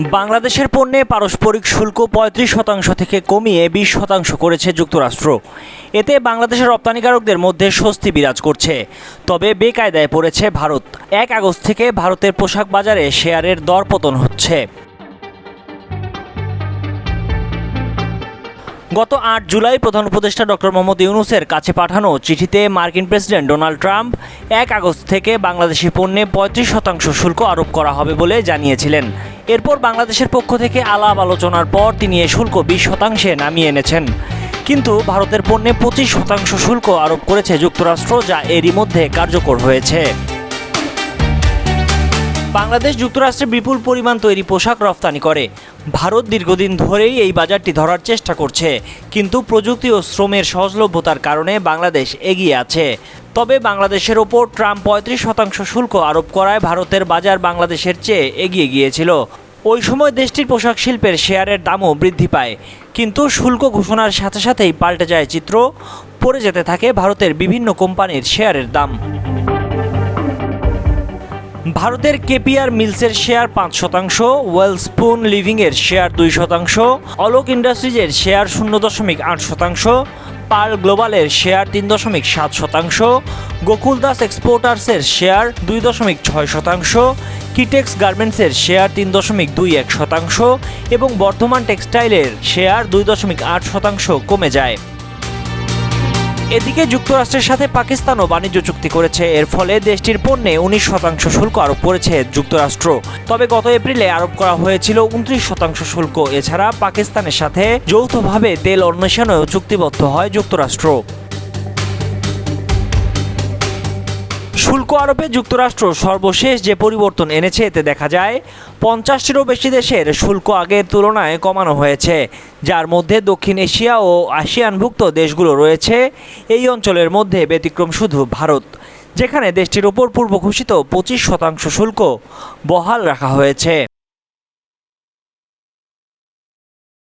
বাংলাদেশের পণ্যে পারস্পরিক শুল্ক পঁয়ত্রিশ শতাংশ থেকে কমিয়ে বিশ শতাংশ করেছে যুক্তরাষ্ট্র। এতে বাংলাদেশের রপ্তানিকারকদের মধ্যে স্বস্তি বিরাজ করছে। তবে বেকায়দায় পড়েছে ভারত। এক আগস্ট থেকে ভারতের পোশাক বাজারে শেয়ারের দরপতন হচ্ছে। গত আট জুলাই প্রধান উপদেষ্টা ডক্টর মোহাম্মদ ইউনুসের কাছে পাঠানো চিঠিতে মার্কিন প্রেসিডেন্ট ডোনাল্ড ট্রাম্প এক আগস্ট থেকে বাংলাদেশি পণ্যে পঁয়ত্রিশ শতাংশ শুল্ক আরোপ করা হবে বলে জানিয়েছিলেন। এরপর বাংলাদেশের পক্ষ থেকে আলাপ আলোচনার পর তিনি এ শুল্ক বিশ শতাংশে নামিয়ে এনেছেন। কিন্তু ভারতের পণ্যে পঁচিশ শতাংশ শুল্ক আরোপ করেছে যুক্তরাষ্ট্র, যা এরই মধ্যে কার্যকর হয়েছে। বাংলাদেশ যুক্তরাষ্ট্রে বিপুল পরিমাণ তৈরি পোশাক রফতানি করে। ভারত দীর্ঘদিন ধরেই এই বাজারটি ধরার চেষ্টা করছে, কিন্তু প্রযুক্তি ও শ্রমের সহজলভ্যতার কারণে বাংলাদেশ এগিয়ে আছে। তবে বাংলাদেশের ওপর ট্রাম্প পঁয়ত্রিশ শতাংশ শুল্ক আরোপ করায় ভারতের বাজার বাংলাদেশের চেয়ে এগিয়ে গিয়েছিল। ওই সময় দেশটির পোশাক শিল্পের শেয়ারের দামও বৃদ্ধি পায়। কিন্তু শুল্ক ঘোষণার সাথে সাথেই পাল্টে যায় চিত্র। পড়ে যেতে থাকে ভারতের বিভিন্ন কোম্পানির শেয়ারের দাম। ভারতের কেপিআর মিলসের শেয়ার পাঁচ শতাংশ, ওয়েলস্পুন লিভিংয়ের শেয়ার দুই শতাংশ, অলোক ইন্ডাস্ট্রিজের শেয়ার শূন্য দশমিক আট শতাংশ পার্ল গ্লোবালের শেয়ার তিন দশমিক সাত শতাংশ, গোকুল দাস এক্সপোর্টার্সের শেয়ার দুই দশমিক ছয় শতাংশ, কিটেক্স গার্মেন্টসের শেয়ার তিন দশমিক দুই এক শতাংশ এবং বর্ধমান টেক্সটাইলের শেয়ার দুই দশমিক আট শতাংশ কমে যায়। এদিকে যুক্তরাষ্ট্রের সাথে পাকিস্তানও বাণিজ্য চুক্তি করেছে। এর ফলে দেশটির পণ্যে উনিশ শতাংশ শুল্ক আরোপ করেছে যুক্তরাষ্ট্র। তবে গত এপ্রিলে আরোপ করা হয়েছিল উনত্রিশ শতাংশ শুল্ক। এছাড়া পাকিস্তানের সাথে যৌথভাবে তেল অন্বেষণেও চুক্তিবদ্ধ হয় যুক্তরাষ্ট্র। শুল্ক আরোপে যুক্তরাষ্ট্র সর্বশেষ যে পরিবর্তন এনেছে, এতে দেখা যায় পঞ্চাশটিরও বেশি দেশের শুল্ক আগের তুলনায় কমানো হয়েছে। যার মধ্যে দক্ষিণ এশিয়া ও আসিয়ানভুক্ত দেশগুলো রয়েছে, এই অঞ্চলের মধ্যে ব্যতিক্রম শুধু ভারত, যেখানে দেশটির ওপর পূর্ব ঘোষিত পঁচিশ শতাংশ শুল্ক বহাল রাখা হয়েছে।